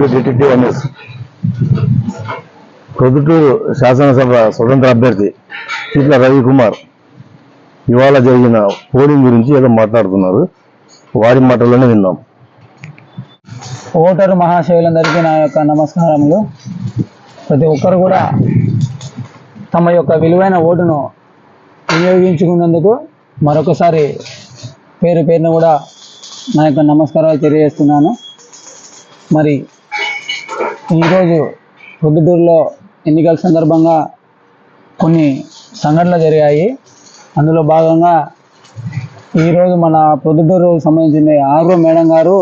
Welcome to detective Proddatur శాసనసభ స్వతంత్ర అభ్యర్థి రవి రవికుమార్ ఇవాళ జరిగిన పోలింగ్ గురించి ఏదో మాట్లాడుతున్నారు. వారి మాటల్లోనే విన్నాం ఓటరు మహాశయులందరికీ నా యొక్క నమస్కారములు. ప్రతి ఒక్కరు కూడా తమ యొక్క విలువైన ఓటును వినియోగించుకున్నందుకు మరొకసారి పేరు పేరున కూడా నా యొక్క నమస్కారాలు తెలియజేస్తున్నాను. మరి ఈరోజు ప్రొద్దుటూరులో ఎన్నికల సందర్భంగా కొన్ని సంఘటనలు జరిగాయి. అందులో భాగంగా ఈరోజు మన ప్రొద్దుటూరు సంబంధించిన ఆర్వో మేడం గారు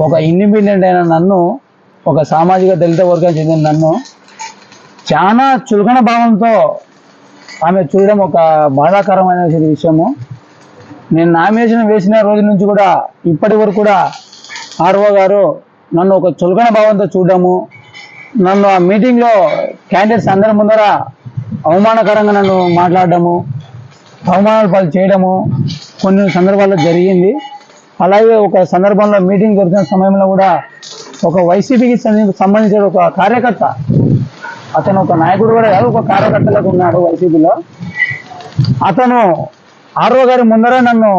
ఒక ఇండిపెండెంట్ అయిన నన్ను ఒక సామాజిక దళిత వర్గం చెందిన నన్ను చాలా చులకన భావంతో ఆమె చూడడం ఒక బాధాకరమైన విషయము. నేను నామినేషన్ వేసిన రోజు నుంచి కూడా ఇప్పటి వరకు కూడా ఆర్ఓ గారు నన్ను ఒక చులకన భావంతో చూడడము నన్ను ఆ మీటింగ్లో క్యాండిడేట్స్ అందరి ముందర అవమానకరంగా నన్ను మాట్లాడడము అవమానాలు పాలు చేయడము కొన్ని సందర్భాల్లో జరిగింది. అలాగే ఒక సందర్భంలో మీటింగ్ జరుగుతున్న సమయంలో కూడా ఒక వైసీపీకి సంబంధించిన ఒక కార్యకర్త అతను ఒక నాయకుడు కూడా కాదు ఒక కార్యకర్తలకు ఉన్నాడు వైసీపీలో. అతను ఆర్ఓ గారి ముందర నన్ను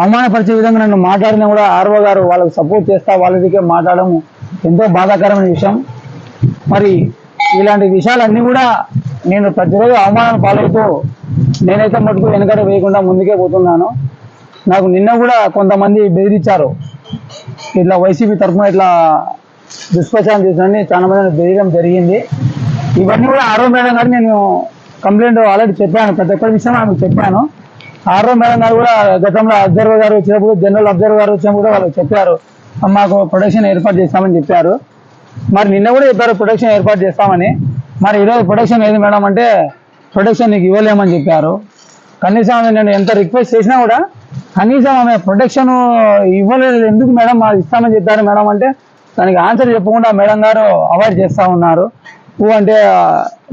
అవమానపరిచే విధంగా నన్ను మాట్లాడినా కూడా ఆర్ఓ గారు వాళ్ళకి సపోర్ట్ చేస్తా వాళ్ళదికే మాట్లాడడం ఎంతో బాధాకరమైన విషయం. మరి ఇలాంటి విషయాలన్నీ కూడా నేను ప్రతిరోజు అవమానం పాలవుతూ నేనైతే మటుకు వెనకడ వేయకుండా ముందుకే పోతున్నాను. నాకు నిన్న కూడా కొంతమంది బెదిరించారు. ఇట్లా వైసీపీ తరఫున ఇట్లా దుష్ప్రచారం చేసినని చాలా మంది బెదిరడం జరిగింది. ఇవన్నీ కూడా ఆరో మేడం గారు నేను కంప్లైంట్ ఆల్రెడీ చెప్పాను. ప్రతి ఒక్కరి విషయం ఆమెకు చెప్పాను. ఆరో మేడం గారు కూడా గతంలో అబ్జర్వర్ గారు వచ్చినప్పుడు జనరల్ అబ్జర్వర్ గారు వచ్చినప్పుడు కూడా వాళ్ళు చెప్పారు మాకు ప్రొడక్షన్ ఏర్పాటు చేస్తామని చెప్పారు. మరి నిన్న కూడా చెప్పారు ప్రొడక్షన్ ఏర్పాటు చేస్తామని. మరి ఈరోజు ప్రొడక్షన్ ఏది మేడం అంటే ప్రొడక్షన్ నీకు ఇవ్వలేమని చెప్పారు. కనీసం నేను ఎంత రిక్వెస్ట్ చేసినా కూడా కనీసం ఆమె ప్రొటెక్షన్ ఇవ్వలేదు. ఎందుకు మేడం మాకు ఇస్తామని చెప్పారు మేడం అంటే దానికి ఆన్సర్ చెప్పకుండా మేడం గారు అవాయిడ్ చేస్తూ ఉన్నారు. ఊ అంటే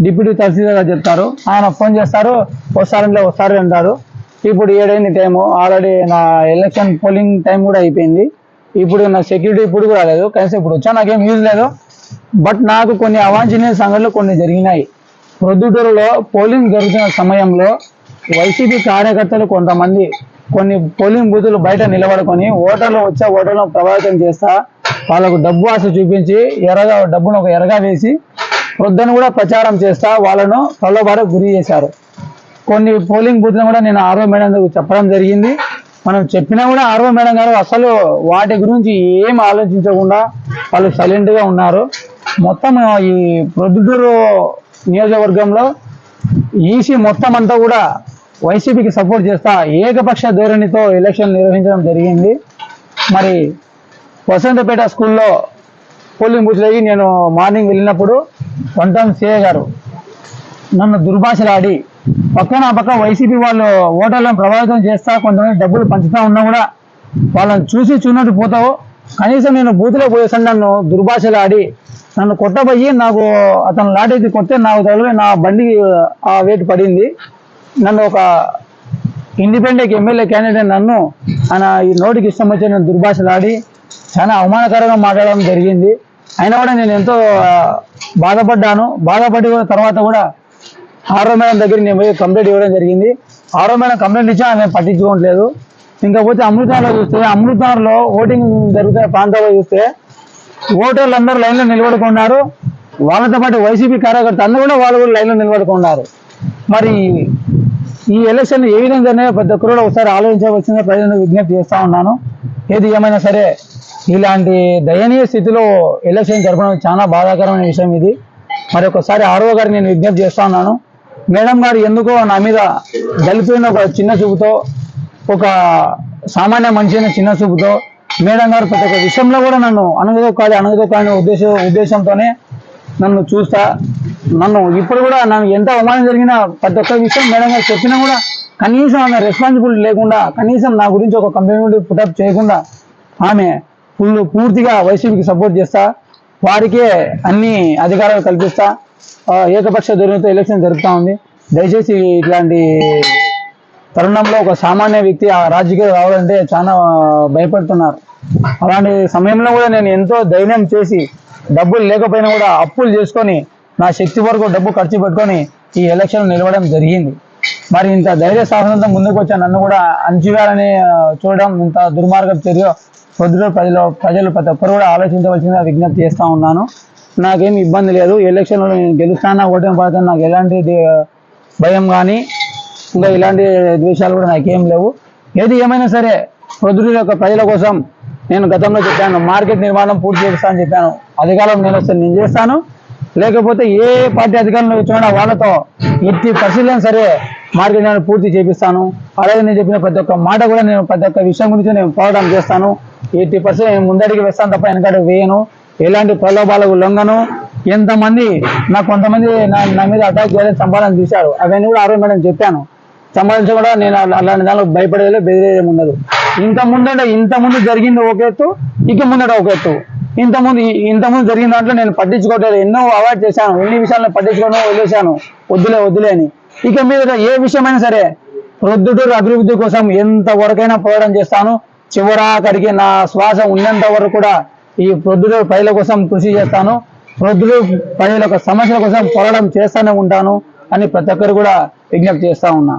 డిప్యూటీ తహసీల్దార్ గారు చెప్తారు. ఆయన ఫోన్ చేస్తారు వస్తారంటే వస్తారు అంటారు. ఇప్పుడు ఏడైంది టైము ఆల్రెడీ నా ఎలక్షన్ పోలింగ్ టైం కూడా అయిపోయింది. ఇప్పుడు నా సెక్యూరిటీ ఇప్పుడు కూడా రాలేదు కనీసం ఇప్పుడు వచ్చా నాకేం యూజ్ లేదు. బట్ నాకు కొన్ని అవాంఛనీయ సంఘటనలు కొన్ని జరిగినాయి. ప్రొద్దుటూరులో పోలింగ్ జరుగుతున్న సమయంలో వైసీపీ కార్యకర్తలు కొంతమంది కొన్ని పోలింగ్ బూతులు బయట నిలబడుకొని ఓటర్లు వచ్చే ఓటర్లను ప్రభావితం చేస్తా వాళ్ళకు డబ్బు ఆశ చూపించి ఎర్రగా డబ్బును ఒక ఎర్రగా వేసి ప్రొద్దున కూడా ప్రచారం చేస్తా వాళ్ళను ప్రలోభాలకు గురి చేశారు. కొన్ని పోలింగ్ బూత్లను కూడా నేను ఆరో మేడం చెప్పడం జరిగింది. మనం చెప్పినా కూడా ఆరో మేడం గారు అసలు వాటి గురించి ఏం ఆలోచించకుండా వాళ్ళు సైలెంట్గా ఉన్నారు. మొత్తం ఈ ప్రొద్దుటూరు నియోజకవర్గంలో ఈసీ మొత్తం అంతా కూడా వైసీపీకి సపోర్ట్ చేస్తా ఏకపక్ష ధోరణితో ఎలక్షన్ నిర్వహించడం జరిగింది. మరి వసంతపేట స్కూల్లో పోలింగ్ బూత్లకి నేను మార్నింగ్ వెళ్ళినప్పుడు వంటం సిఏ గారు నన్ను దుర్భాషలాడి పక్కన పక్క వైసీపీ వాళ్ళు ఓటర్లను ప్రభావితం చేస్తా కొంతమంది డబ్బులు పంచుతా ఉన్నా కూడా వాళ్ళని చూసి చూసినట్టు పోతావు. కనీసం నేను బూతులో పోయేసాను నన్ను దుర్భాషలాడి నన్ను కొట్టబోయి నాకు అతను లాటైతే కొట్టే నాకు తగిలి నా బండి ఆ వెయిట్ పడింది. నన్ను ఒక ఇండిపెండెంట్ ఎమ్మెల్యే క్యాండిడేట్ నన్ను ఆయన ఈ నోటికి ఇష్టం వచ్చి నేను దుర్భాషలాడి చాలా అవమానకరంగా మాట్లాడడం జరిగింది. అయినా కూడా నేను ఎంతో బాధపడ్డాను. బాధపడి తర్వాత కూడా ఆరో మేడం దగ్గర నేను పోయి కంప్లైంట్ ఇవ్వడం జరిగింది. ఆరో మేడం కంప్లైంట్ ఇచ్చా నేను పట్టించుకోవట్లేదు. ఇంకా పోతే అమృతాలో చూస్తే అమృతంలో ఓటింగ్ జరుగుతున్న ప్రాంతాల్లో చూస్తే ఓటర్లు అందరూ లైన్లో నిలబడుకున్నారు. వాళ్ళతో పాటు వైసీపీ కార్యకర్త అందరూ కూడా వాళ్ళు కూడా లైన్లో నిలబడుకున్నారు. మరి ఈ ఎలక్షన్ ఏ విధంగానే ప్రతి ఒక్కరు ఒకసారి ఆలోచించవలసిన ప్రజలను విజ్ఞప్తి చేస్తూ ఉన్నాను. ఏది ఏమైనా సరే ఇలాంటి దయనీయ స్థితిలో ఎలక్షన్ జరపడం చాలా బాధాకరమైన విషయం ఇది. మరి ఒకసారి ఆర్ఓ గారిని నేను విజ్ఞప్తి చేస్తా ఉన్నాను. మేడం గారు ఎందుకో నా మీద దళితున్న ఒక చిన్న చూపుతో ఒక సామాన్య మనిషి చిన్న చూపుతో మేడం గారు ప్రతి ఒక్క విషయంలో కూడా నన్ను అనగదొక్కాలి కాని ఉద్దేశం ఉద్దేశంతోనే నన్ను చూస్తా నన్ను ఇప్పుడు కూడా నన్ను ఎంత అవమానం జరిగినా ప్రతి ఒక్క విషయం మేడం గారు చెప్పినా కూడా కనీసం ఆమె రెస్పాన్సిబిలిటీ లేకుండా కనీసం నా గురించి ఒక కంప్లైంట్ పుటప్ చేయకుండా ఆమె ఫుల్ పూర్తిగా వైసీపీకి సపోర్ట్ చేస్తా వారికే అన్ని అధికారాలు కల్పిస్తా ఏకపక్ష ధోరణితో ఎలక్షన్ జరుగుతూ ఉంది. దయచేసి ఇట్లాంటి తరుణంలో ఒక సామాన్య వ్యక్తి ఆ రాజకీయాలు రావాలంటే చాలా భయపడుతున్నారు. అలాంటి సమయంలో కూడా నేను ఎంతో ధైర్యం చేసి డబ్బులు లేకపోయినా కూడా అప్పులు చేసుకొని నా శక్తి వరకు డబ్బు ఖర్చు పెట్టుకొని ఈ ఎలక్షన్ నిలవడం జరిగింది. మరి ఇంత ధైర్య సాహసంతో ముందుకు వచ్చా నన్ను కూడా అంచివేయాలని చూడడం ఇంత దుర్మార్గం చర్య పొద్దున ప్రజలు ప్రజలు ప్రతి ఒక్కరు కూడా ఆలోచించవలసిందిగా విజ్ఞప్తి చేస్తూ ఉన్నాను. నాకేమి ఇబ్బంది లేదు. ఎలక్షన్లో నేను గెలుస్తానా ఓటమి పడతాను నాకు ఎలాంటి భయం కానీ ఇంకా ఇలాంటి ద్వేషాలు కూడా నాకేం లేవు. ఏది ఏమైనా సరే ప్రొద్దుటూరు యొక్క ప్రజల కోసం నేను గతంలో చెప్పాను మార్కెట్ నిర్మాణం పూర్తి చేస్తానని చెప్పాను. అధికారం నేను వస్తే నేను చేస్తాను. లేకపోతే ఏ పార్టీ అధికారంలో వచ్చినా వాళ్ళతో ఎట్టి పరిశీలన సరే మార్కెట్ నేను పూర్తి చేపిస్తాను. అలాగే నేను చెప్పిన ప్రతి ఒక్క మాట కూడా నేను ప్రతి ఒక్క విషయం గురించి నేను పోరాటం చేస్తాను. ఎట్టి పరిస్థితి ముందడికి వేస్తాను తప్ప వెనకడికి వేయను. ఎలాంటి ప్రలోభాలకు లొంగను? ఎంతమంది నా కొంతమంది నా నా మీద అటాక్ చేయాలని సంపాదన చూశారు అవన్నీ కూడా ఆరోగ్య మేడం చెప్పాను. సంపాదించి కూడా నేను అలాంటి దానిలో భయపడేదో బెదిరేది ఉండదు. ఇంత ముందంటే ఇంత ముందు జరిగింది ఒక ఎత్తు ఇక ముందట ఒక ఎత్తు. ఇంత ముందు ఇంత ముందు జరిగిన దాంట్లో నేను పట్టించుకోవట్లేదు. ఎన్నో అవాయిడ్ చేశాను. ఎన్ని విషయాలను పట్టించుకోవడం వదిలేశాను. వద్దులే వద్దులే అని. ఇక మీద ఏ విషయమైనా సరే ప్రొద్దుటూరు అభివృద్ధి కోసం ఎంత వరకైనా పోరాటం చేస్తాను. చివరాఖరికి నా శ్వాస ఉన్నంత వరకు కూడా ఈ ప్రొద్దులు పైల కోసం కృషి చేస్తాను. ప్రొద్దుడు పైల యొక్క సమస్యల కోసం పోరాటం చేస్తూనే ఉంటాను అని ప్రతి ఒక్కరు కూడా విజ్ఞప్తి చేస్తా ఉన్నా.